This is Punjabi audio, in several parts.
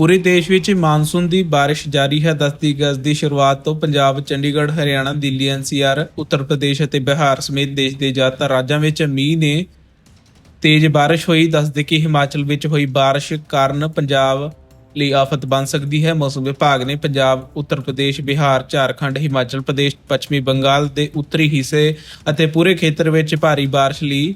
ਪੂਰੇ ਦੇਸ਼ ਵਿੱਚ ਮਾਨਸੂਨ ਦੀ ਬਾਰਿਸ਼ ਜਾਰੀ ਹੈ। 10 ਦੀ ਗਜ਼ ਦੀ ਸ਼ੁਰੂਆਤ ਤੋਂ ਪੰਜਾਬ, ਚੰਡੀਗੜ੍ਹ, ਹਰਿਆਣਾ, ਦਿੱਲੀ, ਐਨਸੀਆਰ, ਉੱਤਰ ਪ੍ਰਦੇਸ਼ ਅਤੇ ਬਿਹਾਰ ਸਮੇਤ ਦੇਸ਼ ਦੇ ਜ਼ਿਆਦਾਤਰ ਰਾਜਾਂ ਵਿੱਚ ਮੀਂਹ ਨੇ ਤੇਜ਼ ਬਾਰਿਸ਼ ਹੋਈ। ਦੱਸਦੇ ਕਿ ਹਿਮਾਚਲ ਵਿੱਚ ਹੋਈ ਬਾਰਿਸ਼ ਕਾਰਨ ਪੰਜਾਬ ਲਈ ਆਫਤ ਬਣ ਸਕਦੀ ਹੈ। ਮੌਸਮ ਵਿਭਾਗ ਨੇ ਪੰਜਾਬ, ਉੱਤਰ ਪ੍ਰਦੇਸ਼, ਬਿਹਾਰ, ਝਾਰਖੰਡ, ਹਿਮਾਚਲ ਪ੍ਰਦੇਸ਼, ਪੱਛਮੀ ਬੰਗਾਲ ਦੇ ਉੱਤਰੀ ਹਿੱਸੇ ਅਤੇ ਪੂਰੇ ਖੇਤਰ ਵਿੱਚ ਭਾਰੀ ਬਾਰਿਸ਼ ਲਈ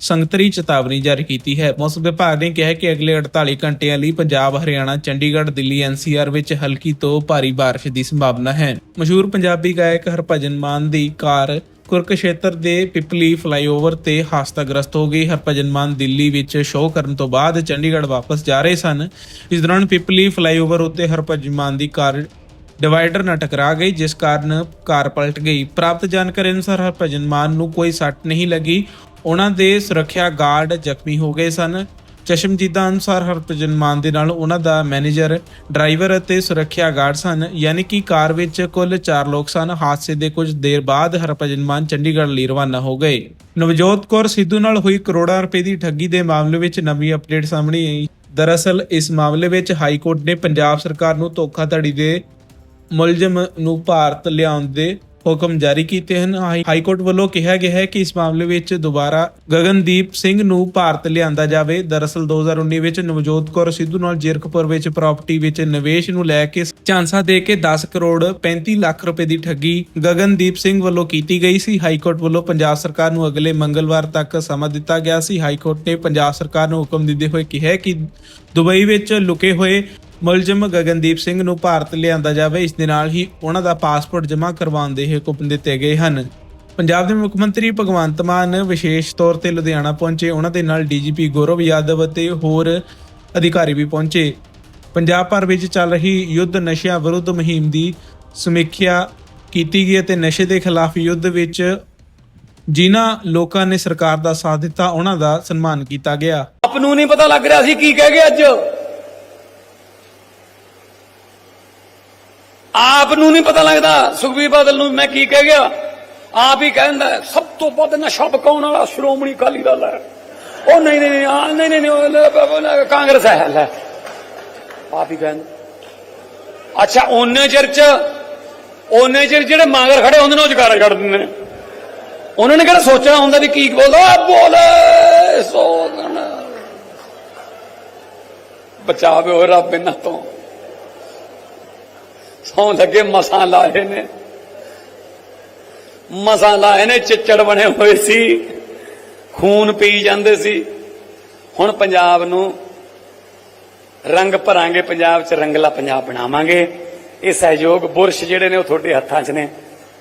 ਸੰਗਤਰੀ ਚੇਤਾਵਨੀ ਜਾਰੀ ਕੀਤੀ ਹੈ। ਮੌਸਮ ਵਿਭਾਗ ਨੇ ਕਿਹਾ ਹੈ ਕਿ ਅਗਲੇ 48 ਘੰਟਿਆਂ ਲਈ ਪੰਜਾਬ, ਹਰਿਆਣਾ, ਚੰਡੀਗੜ੍ਹ, ਦਿੱਲੀ ਐਨਸੀਆਰ ਵਿੱਚ ਹਲਕੀ ਤੋਂ ਭਾਰੀ ਬਾਰਿਸ਼ ਦੀ ਸੰਭਾਵਨਾ ਹੈ। ਮਸ਼ਹੂਰ ਪੰਜਾਬੀ ਗਾਇਕ ਹਰਭਜਨ ਮਾਨ ਦੀ ਕਾਰ ਕੁਰਕਸ਼ੇਤਰ ਦੇ ਪਿਪਲੀ ਫਲਾਈਓਵਰ ਤੇ ਹਾਦਸਾਗ੍ਰਸਤ ਹੋ ਗਈ। ਹਰਭਜਨ ਮਾਨ ਦਿੱਲੀ ਵਿੱਚ ਸ਼ੋਅ ਕਰਨ ਤੋਂ ਬਾਅਦ ਚੰਡੀਗੜ੍ਹ ਵਾਪਸ ਜਾ ਰਹੇ ਸਨ। ਇਸ ਦੌਰਾਨ ਪਿਪਲੀ ਫਲਾਈਓਵਰ ਉੱਤੇ ਹਰਭਜਨ ਮਾਨ ਦੀ ਕਾਰ ਡਿਵਾਈਡਰ ਨਾਲ ਟਕਰਾ ਗਈ, ਜਿਸ ਕਾਰਨ ਕਾਰ ਪਲਟ ਗਈ। ਪ੍ਰਾਪਤ ਜਾਣਕਾਰੀ ਅਨੁਸਾਰ ਹਰਭਜਨ ਮਾਨ ਨੂੰ ਕੋਈ ਸੱਟ ਨਹੀਂ ਲੱਗੀ। ਉਹਨਾਂ ਦੇ ਸੁਰੱਖਿਆ ਗਾਰਡ ਜ਼ਖਮੀ ਹੋ ਗਏ ਸਨ। ਚਸ਼ਮਦੀਦਾਂ ਅਨੁਸਾਰ ਹਰਭਜਨ ਮਾਨ ਦੇ ਨਾਲ ਉਹਨਾਂ ਦਾ ਮੈਨੇਜਰ, ਡਰਾਈਵਰ ਅਤੇ ਸੁਰੱਖਿਆ ਗਾਰਡ ਸਨ। ਯਾਨੀ ਕਿ ਕਾਰ ਵਿੱਚ ਕੁੱਲ 4 ਲੋਕ ਸਨ। ਹਾਦਸੇ ਦੇ ਕੁਝ ਦੇਰ ਬਾਅਦ ਹਰਭਜਨ ਮਾਨ ਚੰਡੀਗੜ੍ਹ ਲਈ ਰਵਾਨਾ ਹੋ ਗਏ। ਨਵਜੋਤ ਕੌਰ ਸਿੱਧੂ ਨਾਲ ਹੋਈ ਕਰੋੜਾਂ ਰੁਪਏ ਦੀ ਠੱਗੀ ਦੇ ਮਾਮਲੇ ਵਿੱਚ ਨਵੀਂ ਅਪਡੇਟ ਸਾਹਮਣੇ ਆਈ। ਦਰਅਸਲ, ਇਸ ਮਾਮਲੇ ਵਿੱਚ ਹਾਈ ਕੋਰਟ ਨੇ ਪੰਜਾਬ ਸਰਕਾਰ ਨੂੰ ਧੋਖਾਧੜੀ ਦੇ ਮੁਲਜ਼ਮ ਨੂੰ ਭਾਰਤ ਲਿਆਉਣ ਦੇ ਹੁਕਮ ਜਾਰੀ ਕੀਤੇ ਹਨ। ਹਾਈ ਕੋਰਟ ਵੱਲੋਂ ਕਿਹਾ ਗਿਆ ਹੈ ਕਿ ਇਸ ਮਾਮਲੇ ਵਿੱਚ ਦੁਬਾਰਾ ਗਗਨਦੀਪ ਸਿੰਘ ਨੂੰ ਭਾਰਤ ਲਿਆਂਦਾ ਜਾਵੇ। ਦਰਅਸਲ 2019 ਵਿੱਚ ਨਵਜੋਤ ਕੌਰ ਸਿੱਧੂ ਨਾਲ ਜੀਰਕਪੁਰ ਵਿੱਚ ਪ੍ਰਾਪਰਟੀ ਵਿੱਚ ਨਿਵੇਸ਼ ਨੂੰ ਲੈ ਕੇ ਝਾਂਸਾ ਦੇ ਕੇ 10 ਕਰੋੜ 35 ਲੱਖ ਰੁਪਏ ਦੀ ਠੱਗੀ ਗਗਨਦੀਪ ਸਿੰਘ ਵੱਲੋਂ ਕੀਤੀ ਗਈ ਸੀ। ਹਾਈ ਕੋਰਟ ਵੱਲੋਂ ਪੰਜਾਬ ਸਰਕਾਰ ਨੂੰ ਅਗਲੇ ਮੰਗਲਵਾਰ ਤੱਕ ਸਮਾਂ ਦਿੱਤਾ ਗਿਆ ਸੀ। ਹਾਈ ਕੋਰਟ ਨੇ ਪੰਜਾਬ ਸਰਕਾਰ ਨੂੰ ਹੁਕਮ ਦਿੰਦੇ ਹੋਏ ਕਿਹਾ ਕਿ ਦੁਬਈ ਵਿੱਚ ਲੁਕੇ ਹੋਏ ਮੁਲਜ਼ਮ ਗਗਨਦੀਪ ਸਿੰਘ ਨੂੰ ਭਾਰਤ ਲਿਆਂਦਾ ਜਾਵੇ, ਇਸ ਦੇ ਨਾਲ ਹੀ ਉਹਨਾਂ ਦਾ ਪਾਸਪੋਰਟ ਜਮ੍ਹਾਂ ਕਰਵਾਉਣ ਦੇ ਹੁਕਮ ਦਿੱਤੇ ਗਏ ਹਨ। ਪੰਜਾਬ ਦੇ ਮੁੱਖ ਮੰਤਰੀ ਭਗਵੰਤ ਮਾਨ ਵਿਸ਼ੇਸ਼ ਤੌਰ ਤੇ ਲੁਧਿਆਣਾ ਪਹੁੰਚੇ। ਉਹਨਾਂ ਦੇ ਨਾਲ ਡੀਜੀਪੀ ਗੌਰਵ ਯਾਦਵ ਅਤੇ ਹੋਰ ਅਧਿਕਾਰੀ ਵੀ ਪਹੁੰਚੇ। ਪੰਜਾਬ ਭਰ ਵਿੱਚ ਚੱਲ ਰਹੀ ਯੁੱਧ ਨਸ਼ਿਆਂ ਵਿਰੁੱਧ ਮੁਹਿੰਮ ਦੀ ਸਮੀਖਿਆ ਕੀਤੀ ਗਈ ਅਤੇ ਨਸ਼ੇ ਦੇ ਖਿਲਾਫ ਯੁੱਧ ਵਿੱਚ ਜਿਨ੍ਹਾਂ ਲੋਕਾਂ ਨੇ ਸਰਕਾਰ ਦਾ ਸਾਥ ਦਿੱਤਾ, ਉਹਨਾਂ ਦਾ ਸਨਮਾਨ ਕੀਤਾ ਗਿਆ। ਆਪ ਨੂੰ ਨਹੀਂ ਪਤਾ ਲੱਗ ਰਿਹਾ ਸੀ ਕੀ ਕਹਿ ਗਏ ਅੱਜ। ਆਪ ਨੂੰ ਨਹੀਂ ਪਤਾ ਲੱਗਦਾ। ਸੁਖਬੀਰ ਬਾਦਲ ਨੂੰ ਮੈਂ ਕੀ ਕਹਿ ਗਿਆ? ਆਪ ਹੀ ਕਹਿੰਦਾ ਹੈ, ਸਭ ਤੋਂ ਵੱਧ ਨਸ਼ਾ ਪਕਾਉਣ ਵਾਲਾ ਸ਼੍ਰੋਮਣੀ ਅਕਾਲੀ ਦਲ ਹੈ। ਉਹ ਨਹੀਂ ਨਹੀਂ ਨਹੀਂ ਆ, ਨਹੀਂ ਨਹੀਂ ਕਾਂਗਰਸ ਹੈ ਲੈ। ਆਪ ਹੀ ਕਹਿੰਦਾ ਅੱਛਾ ਉਹਨੇ ਚਿਰ ਚ ਉਹਨੇ ਚਿਰ ਜਿਹੜੇ ਮਾਂਗਰ ਖੜੇ ਉਹਨਾਂ ਨੂੰ ਜਗਾਰਾ ਛੱਡ ਦਿੰਦੇ ਨੇ। ਉਹਨਾਂ ਨੇ ਕਿਹੜਾ ਸੋਚਣਾ ਹੁੰਦਾ ਵੀ ਕੀ ਬੋਲਦਾ? ਆ ਬੋਲੇ ਸੋਗਣ ਬਚਾਵੇ ਹੋ ਰੱਬ ਇਹਨਾਂ ਤੋਂ। ਸੌਂ ਲੱਗੇ ਮਸਾਂ ਲਾਏ ਨੇ। ਮਸਾਂ ਲਾਏ ਨੇ, ਚਿੱਚੜ ਬਣੇ ਹੋਏ ਸੀ। ਖੂਨ ਪੀ ਜਾਂਦੇ ਸੀ। ਹੁਣ ਪੰਜਾਬ ਨੂੰ ਰੰਗ ਭਰਾਂਗੇ, ਪੰਜਾਬ 'ਚ ਰੰਗਲਾ ਪੰਜਾਬ ਬਣਾਵਾਂਗੇ। ਇਹ ਸਹਿਯੋਗ ਬੁਰਸ਼ ਜਿਹੜੇ ਨੇ ਉਹ ਤੁਹਾਡੇ ਹੱਥਾਂ 'ਚ ਨੇ।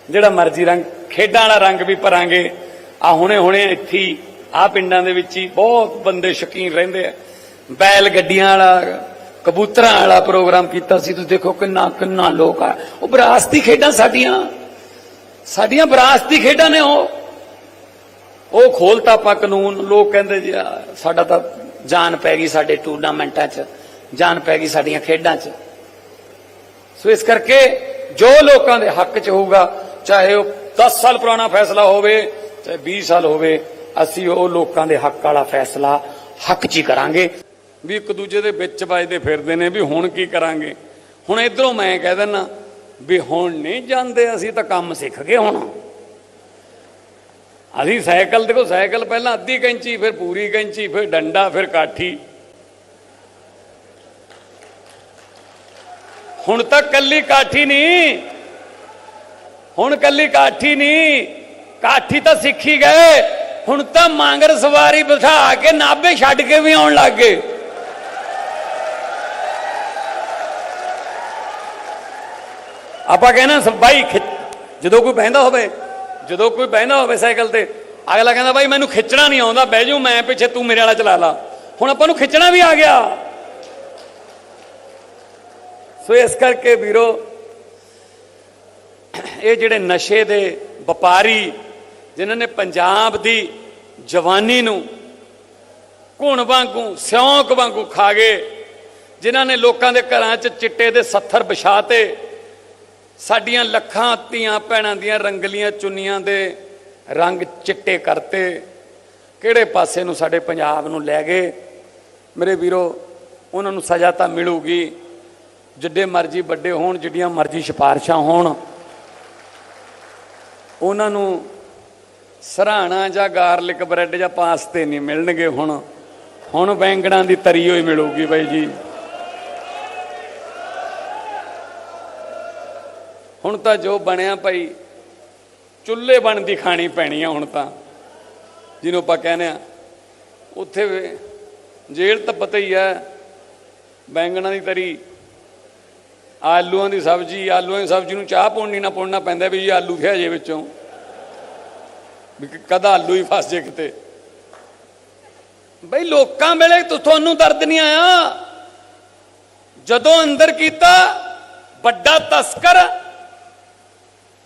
ਜਿਹੜਾ ਮਰਜ਼ੀ ਰੰਗ, ਖੇਡਾਂ ਵਾਲਾ ਰੰਗ ਵੀ ਭਰਾਂਗੇ। ਆ ਹੁਣੇ ਹੁਣੇ ਇੱਥੇ ਆ ਪਿੰਡਾਂ ਦੇ ਵਿੱਚ ਹੀ ਬਹੁਤ ਬੰਦੇ ਸ਼ਕੀਨ ਰਹਿੰਦੇ ਆ। ਬੈਲ ਗੱਡੀਆਂ ਵਾਲਾ ਕਬੂਤਰਾਂ ਵਾਲਾ ਪ੍ਰੋਗਰਾਮ ਕੀਤਾ ਸੀ, ਤੁਸੀਂ ਦੇਖੋ ਕਿੰਨਾ ਕਿੰਨਾ ਲੋਕ ਆ। ਉਹ ਵਿਰਾਸਤੀ ਖੇਡਾਂ ਸਾਡੀਆਂ। ਸਾਡੀਆਂ ਵਿਰਾਸਤੀ ਖੇਡਾਂ ਨੇ ਉਹ। ਉਹ ਖੋਲਤਾ ਆਪਾਂ ਕਾਨੂੰਨ। ਲੋਕ ਕਹਿੰਦੇ ਜੀ ਸਾਡਾ ਤਾਂ ਜਾਨ ਪੈ ਗਈ ਸਾਡੇ ਟੂਰਨਾਮੈਂਟਾਂ 'ਚ। ਜਾਨ ਪੈ ਗਈ ਸਾਡੀਆਂ ਖੇਡਾਂ 'ਚ। ਸੋ ਇਸ ਕਰਕੇ ਜੋ ਲੋਕਾਂ ਦੇ ਹੱਕ 'ਚ ਹੋਊਗਾ, ਚਾਹੇ ਉਹ 10 ਸਾਲ ਪੁਰਾਣਾ ਫੈਸਲਾ ਹੋਵੇ, ਚਾਹੇ 20 ਸਾਲ ਹੋਵੇ, ਅਸੀਂ ਉਹ ਲੋਕਾਂ ਦੇ ਹੱਕ ਵਾਲਾ ਫੈਸਲਾ ਹੱਕ 'ਚ ਹੀ ਕਰਾਂਗੇ। ਵੀ ਇੱਕ ਦੂਜੇ ਦੇ ਵਿੱਚ ਵੱਜਦੇ ਫਿਰਦੇ ਨੇ ਵੀ ਹੁਣ ਕੀ ਕਰਾਂਗੇ? ਹੁਣ ਇਧਰੋਂ ਮੈਂ ਕਹਿ ਦਿੰਨਾ ਵੀ ਹੁਣ ਨਹੀਂ ਜਾਂਦੇ, ਅਸੀਂ ਤਾਂ ਕੰਮ ਸਿੱਖ ਗਏ ਹੁਣ। ਅਸੀਂ ਸਾਈਕਲ, ਦੇਖੋ ਸਾਈਕਲ ਪਹਿਲਾਂ ਅੱਧੀ ਕੈਂਚੀ, ਫਿਰ ਪੂਰੀ ਕੈਂਚੀ, ਫਿਰ ਡੰਡਾ, ਫਿਰ ਕਾਠੀ। ਹੁਣ ਤਾਂ ਕੱਲੀ ਕਾਠੀ ਨਹੀਂ। ਹੁਣ ਕੱਲੀ ਕਾਠੀ ਨਹੀਂ। ਕਾਠੀ ਤਾਂ ਸਿੱਖੀ ਗਏ। ਹੁਣ ਤਾਂ ਮਾਂਗਰ ਸਵਾਰੀ ਬਿਠਾ ਕੇ ਨਾਭੇ ਛੱਡ ਕੇ ਵੀ ਆਉਣ ਲੱਗ ਗਏ। ਆਪਾਂ ਕਹਿੰਦੇ ਸ- ਬਾਈ ਖਿੱਚ- ਜਦੋਂ ਕੋਈ ਬਹਿੰਦਾ ਹੋਵੇ, ਜਦੋਂ ਕੋਈ ਬਹਿੰਦਾ ਹੋਵੇ ਸਾਈਕਲ ਤੇ, ਅਗਲਾ ਕਹਿੰਦਾ ਬਾਈ ਮੈਨੂੰ ਖਿੱਚਣਾ ਨਹੀਂ ਆਉਂਦਾ, ਬਹਿ ਜਾਊ ਮੈਂ ਪਿੱਛੇ ਤੂੰ ਮੇਰੇ ਵਾਲਾ ਚਲਾ ਲਾ। ਹੁਣ ਆਪਾਂ ਨੂੰ ਖਿੱਚਣਾ ਵੀ ਆ ਗਿਆ। ਸੋ ਇਸ ਕਰਕੇ ਵੀਰੋ, ਇਹ ਜਿਹੜੇ ਨਸ਼ੇ ਦੇ ਵਪਾਰੀ, ਜਿਨ੍ਹਾਂ ਨੇ ਪੰਜਾਬ ਦੀ ਜਵਾਨੀ ਨੂੰ ਘੁਣ ਵਾਂਗੂ, ਸਿਉਂਕ ਵਾਂਗੂ ਖਾ ਗਏ, ਜਿਨ੍ਹਾਂ ਨੇ ਲੋਕਾਂ ਦੇ ਘਰਾਂ 'ਚ ਚਿੱਟੇ ਦੇ ਸੱਥਰ ਵਿਛਾਤੇ ਸਾਡੀਆਂ ਲੱਖਾਂ ਧੀਆਂ ਭੈਣਾਂ ਦੀਆਂ ਰੰਗਲੀਆਂ ਚੁੰਨੀਆਂ ਦੇ ਰੰਗ ਚਿੱਟੇ ਕਰਤੇ। ਕਿਹੜੇ ਪਾਸੇ ਨੂੰ ਸਾਡੇ ਪੰਜਾਬ ਨੂੰ ਲੈ ਗਏ? ਮੇਰੇ ਵੀਰੋ, ਉਹਨਾਂ ਨੂੰ ਸਜ਼ਾ ਤਾਂ ਮਿਲੂਗੀ। ਜਿੱਡੇ ਮਰਜ਼ੀ ਵੱਡੇ ਹੋਣ, ਜਿੱਡੀਆਂ ਮਰਜ਼ੀ ਸਿਫਾਰਸ਼ਾਂ ਹੋਣ। ਉਹਨਾਂ ਨੂੰ ਸਰਾਣਾ ਜਾਂ ਗਾਰਲਿਕ ਬ੍ਰੈਡ ਜਾਂ ਪਾਸਤੇ ਨਹੀਂ ਮਿਲਣਗੇ ਹੁਣ। ਹੁਣ ਬੈਂਗਣਾਂ ਦੀ ਤਰੀ ਹੋਈ ਮਿਲੂਗੀ ਬਾਈ ਜੀ। ਹੁਣ ਤਾਂ ਜੋ ਬਣਿਆ ਭਾਈ, ਚੁੱਲ੍ਹੇ ਬਣਦੀ ਖਾਣੀ ਪੈਣੀ ਆ ਹੁਣ ਤਾਂ। ਜਿਹਨੂੰ ਆਪਾਂ ਕਹਿੰਦੇ ਆ, ਉੱਥੇ ਵੀ ਜੇਲ੍ਹ ਤਾਂ ਪਤਾ ਹੀ ਹੈ ਬੈਂਗਣਾ ਦੀ ਤਰੀ, ਆਲੂਆਂ ਦੀ ਸਬਜ਼ੀ, ਆਲੂਆਂ ਦੀ ਸਬਜ਼ੀ ਨੂੰ ਚਾਹ ਪਾਉਣੀ ਨਾ ਪਾਉਣਾ ਪੈਂਦਾ ਵੀ ਜੀ ਆਲੂ ਖਿਆ ਜੇ ਵਿੱਚੋਂ। ਵੀ ਕਦਾ ਆਲੂ ਹੀ ਫਸ ਜੇ ਕਿਤੇ। ਬਈ ਲੋਕਾਂ ਵੇਲੇ ਤੁਹਾਨੂੰ ਦਰਦ ਨਹੀਂ ਆਇਆ? ਜਦੋਂ ਅੰਦਰ ਕੀਤਾ, ਵੱਡਾ ਤਸਕਰ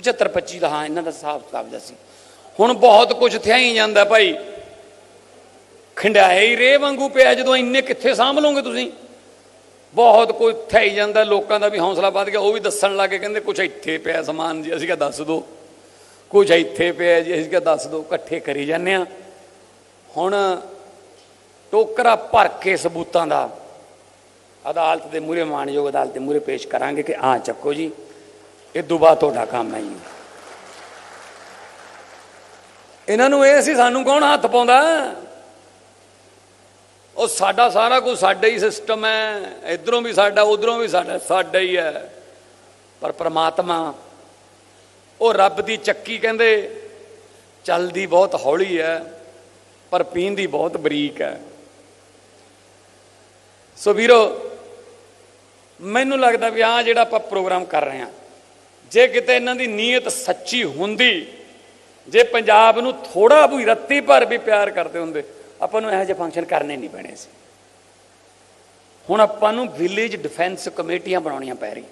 75 25 ਦਾ ਹਾਂ, ਇਹਨਾਂ ਦਾ ਹਿਸਾਬ ਕਿਤਾਬ ਦਾ ਸੀ। ਹੁਣ ਬਹੁਤ ਕੁਝ ਥਿਆ ਹੀ ਜਾਂਦਾ ਭਾਈ। ਖੰਡਾਏ ਹੀ ਰੇ ਵਾਂਗੂ ਪਿਆ, ਜਦੋਂ ਇੰਨੇ ਕਿੱਥੇ ਸਾਂਭ ਲਓਗੇ ਤੁਸੀਂ? ਬਹੁਤ ਕੁਝ ਥਿਆ ਹੀ ਜਾਂਦਾ, ਲੋਕਾਂ ਦਾ ਵੀ ਹੌਸਲਾ ਵੱਧ ਗਿਆ, ਉਹ ਵੀ ਦੱਸਣ ਲੱਗੇ ਕਹਿੰਦੇ ਕੁਝ ਇੱਥੇ ਪਿਆ ਸਮਾਨ ਜੀ, ਅਸੀਂ ਕਿਹਾ ਦੱਸ ਦਿਓ ਕੁਝ ਇੱਥੇ ਪਿਆ ਜੀ, ਅਸੀਂ ਕਿਹਾ ਦੱਸ ਦਿਓ ਇਕੱਠੇ ਕਰੀ ਜਾਂਦੇ ਆ ਹੁਣ ਟੋਕਰਾ ਭਰ ਕੇ ਸਬੂਤਾਂ ਦਾ ਅਦਾਲਤ ਦੇ ਮੂਹਰੇ, ਮਾਨਯੋਗ ਅਦਾਲਤ ਦੇ ਮੂਹਰੇ ਪੇਸ਼ ਕਰਾਂਗੇ ਕਿ ਆ ਚੱਕੋ ਜੀ। ਇਹ ਦੁਬਾ ਤੁਹਾਡਾ ਕੰਮ ਹੈ ਜੀ। ਇਹਨਾਂ ਨੂੰ ਇਹ ਸੀ, ਸਾਨੂੰ ਕੌਣ ਹੱਥ ਪਾਉਂਦਾ? ਉਹ ਸਾਡਾ ਸਾਰਾ ਕੁਝ ਸਾਡਾ ਹੀ ਸਿਸਟਮ ਹੈ। ਇਧਰੋਂ ਵੀ ਸਾਡਾ, ਉਧਰੋਂ ਵੀ ਸਾਡਾ ਸਾਡਾ ਹੀ ਹੈ। ਪਰ ਪ੍ਰਮਾਤਮਾ, ਉਹ ਰੱਬ ਦੀ ਚੱਕੀ ਕਹਿੰਦੇ ਚੱਲਦੀ ਬਹੁਤ ਹੌਲੀ ਹੈ, ਪਰ ਪੀਂਦੀ ਬਹੁਤ ਬਰੀਕ ਹੈ। ਸੋ ਵੀਰੋ, ਮੈਨੂੰ ਲੱਗਦਾ ਵੀ ਆ ਜਿਹੜਾ ਆਪਾਂ ਪ੍ਰੋਗਰਾਮ ਕਰ ਰਹੇ ਹਾਂ ਜੇ ਕਿਤੇ ਇਹਨਾਂ ਦੀ ਨੀਅਤ ਸੱਚੀ ਹੁੰਦੀ, ਜੇ ਪੰਜਾਬ ਨੂੰ ਥੋੜਾ ਵੀ ਰੱਤੀ ਭਰ ਵੀ ਪਿਆਰ ਕਰਦੇ ਹੁੰਦੇ, ਆਪਾਂ ਨੂੰ ਇਹੋ ਜਿਹੇ ਫੰਕਸ਼ਨ ਕਰਨੇ ਨਹੀਂ ਪੈਣੇ ਸੀ। ਹੁਣ ਆਪਾਂ ਨੂੰ ਵਿਲੇਜ ਡਿਫੈਂਸ ਕਮੇਟੀਆਂ ਬਣਾਉਣੀਆਂ ਪੈ ਰਹੀ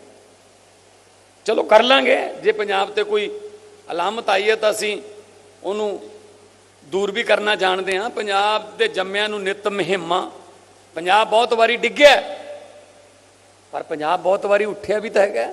ਚਲੋ ਕਰ ਲਾਂਗੇ, ਜੇ ਪੰਜਾਬ ਤੇ ਕੋਈ ਅਲਾਮਤ ਆਈ ਹੈ ਤਾਂ ਅਸੀਂ ਉਹਨੂੰ ਦੂਰ ਵੀ ਕਰਨਾ ਜਾਣਦੇ ਹਾਂ। ਪੰਜਾਬ ਦੇ ਜੰਮਿਆਂ ਨੂੰ ਨਿਤ ਮਹਿਮਾ, ਪੰਜਾਬ ਬਹੁਤ ਵਾਰੀ ਡਿੱਗਿਆ, ਪਰ ਪੰਜਾਬ ਬਹੁਤ ਵਾਰੀ ਉੱਠਿਆ ਵੀ ਤਾਂ ਹੈਗਾ।